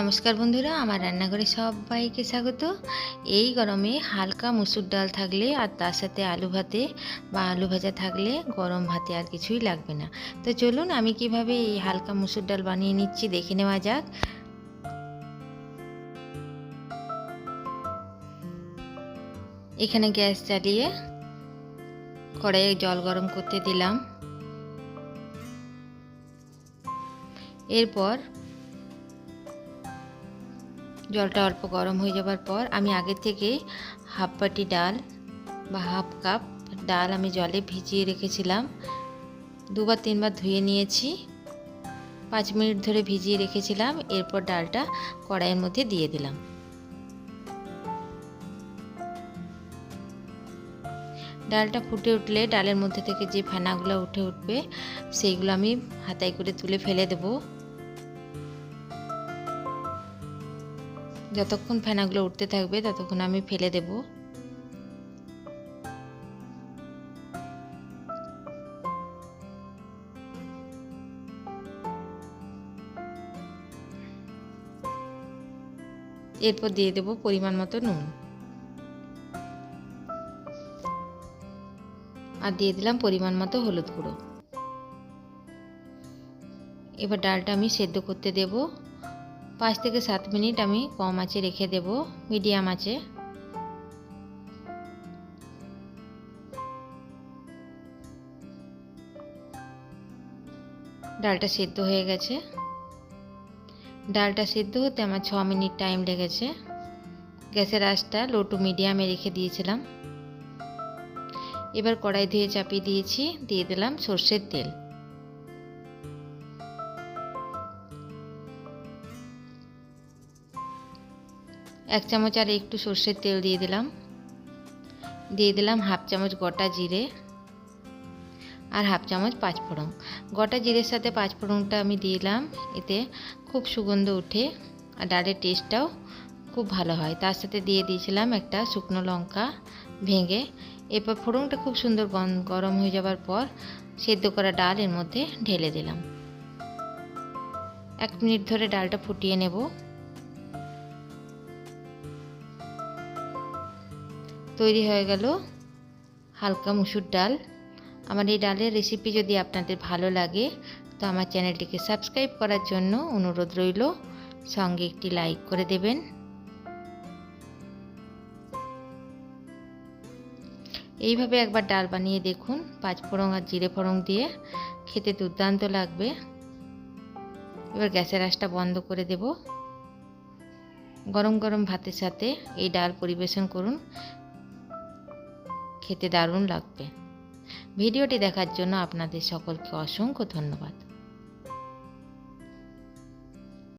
নমস্কার বন্ধুরা, আমার রান্নাঘরে সবাইকে স্বাগত। এই গরমে হালকা মুসুর ডাল থাকলে আর তার সাথে আলু ভাতে বা আলু ভাজা থাকলে গরম ভাতে আর কিছুই লাগবে না। তো চলুন, আমি কীভাবে এই হালকা মুসুর ডাল বানিয়ে নিচ্ছি দেখে নেওয়া যাক। এখানে গ্যাস চালিয়ে কড়াইয়ে জল গরম করতে দিলাম। এরপর জলটা অল্প গরম হয়ে যাবার পর আমি আগে থেকে হাফ বাটি ডাল বা হাফ কাপ ডাল আমি জলে ভিজিয়ে রেখেছিলাম। দুবার তিনবার ধুয়ে নিয়েছি। পাঁচ মিনিট ধরে ভিজিয়ে রেখেছিলাম। এরপর ডালটা কড়াইয়ের মধ্যে দিয়ে দিলাম। ডালটা ফুটে উঠলে ডালের মধ্যে থেকে যে ফেনাগুলো উঠে উঠবে, সেইগুলো আমি হাতায় করে তুলে ফেলে দেবো। যতক্ষণ ফেনাগুলো উঠতে থাকবে, ততক্ষণ আমি ফেলে দেব। এরপর দিয়ে দেব পরিমাণ মতো নুন। আর দিয়ে দিলাম পরিমাণ মতো হলুদ গুঁড়ো। এবার ডালটা আমি সেদ্ধ করতে দেবো। পাঁচ থেকে সাত মিনিট আমি কম আঁচে রেখে দেব, মিডিয়াম আঁচে। ডালটা সেদ্ধ হয়ে গেছে। ডালটা সেদ্ধ হতে আমার ছ মিনিট টাইম লেগেছে। গ্যাসের আঁচটা লো টু মিডিয়ামে রেখে দিয়েছিলাম। এবার কড়াই ধুয়ে চাপিয়ে দিয়েছি, দিয়ে দিলাম সর্ষের তেল। এক চামচ আর একটু সর্ষের তেল দিয়ে দিলাম। দিয়ে দিলাম হাফ চামচ গোটা জিরে আর হাফ চামচ পাঁচফোড়ন। গোটা জিরের সাথে পাঁচফোড়নটা আমি দিলাম। এতে খুব সুগন্ধ উঠে আর ডালের টেস্টটাও খুব ভালো হয়। তার সাথে দিয়ে দিয়েছিলাম একটা শুকনো লঙ্কা ভেঙে। এরপর ফোড়নটা খুব সুন্দর গরম হয়ে যাবার পর সেদ্ধ করা ডাল এর মধ্যে ঢেলে দিলাম। এক মিনিট ধরে ডালটা ফুটিয়ে নেব। তৈরি হয়ে গেল হালকা মুসুর ডাল। আমার এই ডালের রেসিপি যদি আপনাদের ভালো লাগে, তো আমার চ্যানেলটিকে সাবস্ক্রাইব করার জন্য অনুরোধ রইল। সঙ্গে একটি লাইক করে দেবেন। এইভাবে একবার ডাল বানিয়ে দেখুন, পাঁচ ফোড়ং আর জিরে ফোড়ং দিয়ে। খেতে দুর্দান্ত লাগবে। এবার গ্যাসের আঁচটা বন্ধ করে দেব। গরম গরম ভাতের সাথে এই ডাল পরিবেশন করুন। খেতে দারুণ লাগবে। ভিডিওটি দেখার জন্য আপনাদের সকলকে অসংখ্য ধন্যবাদ।